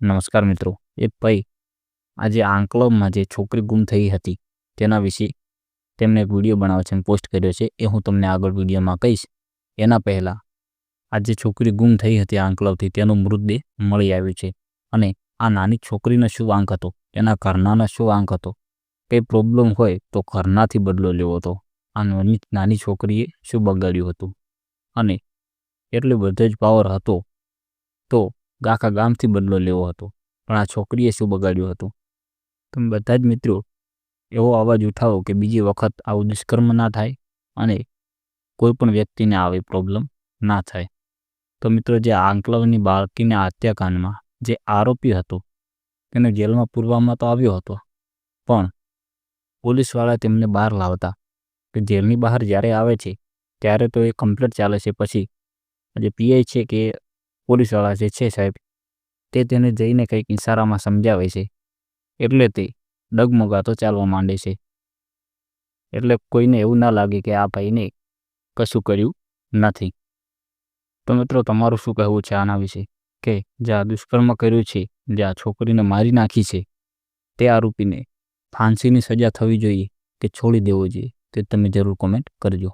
નમસ્કાર મિત્રો. એ ભાઈ આજે આંકલવમાં જે છોકરી ગુમ થઈ હતી તેના વિશે તેમણે એક વીડિયો બનાવ્યો છે અને પોસ્ટ કર્યો છે એ હું તમને આગળ વિડીયોમાં કહીશ. એના પહેલાં આ જે છોકરી ગુમ થઈ હતી આંકલવથી તેનો મૃતદેહ મળી આવ્યો છે અને આ નાની છોકરીનો શું આંક હતો? એના ઘરનાનો શું આંક હતો? કંઈ પ્રોબ્લેમ હોય તો ઘરનાથી બદલો લેવો હતો. આ નાની છોકરીએ શું બગાડ્યું હતું? અને એટલો બધો જ પાવર હતો તો આખા ગામથી બદલો લેવો હતો. પણ આ છોકરીએ શું બગાડ્યું હતું? તમે બધા જ મિત્રો, એવો અવાજ ઉઠાવો કે બીજી વખત આવું દુષ્કર્મ ના થાય અને કોઈ પણ વ્યક્તિને આવી પ્રોબ્લેમ ના થાય. તો મિત્રો, જે આંકલવની બાળકીના હત્યાકાંડમાં જે આરોપી હતો, તેને જેલમાં પૂરવામાં તો આવ્યો હતો, પણ પોલીસવાળા તેમને બહાર લાવતા કે જેલની બહાર જ્યારે આવે છે, ત્યારે તો એ કમ્પ્લેટ ચાલે છે. પછી જે પીઆઈ છે કે પોલીસવાળા જે છે સાહેબ, તે તેને જઈને કંઈક ઇશારામાં સમજાવે છે. એટલે તે ડગમગાતો ચાલવા માંડે છે. એટલે કોઈને એવું ના લાગે કે આ ભાઈને કશું કર્યું નથી. તો મિત્રો, તમારું શું કહેવું છે આના વિશે? કે જે આ દુષ્કર્મ કર્યું છે, જે આ છોકરીને મારી નાખી છે, તે આરોપીને ફાંસીની સજા થવી જોઈએ કે છોડી દેવો જોઈએ તે તમે જરૂર કોમેન્ટ કરજો.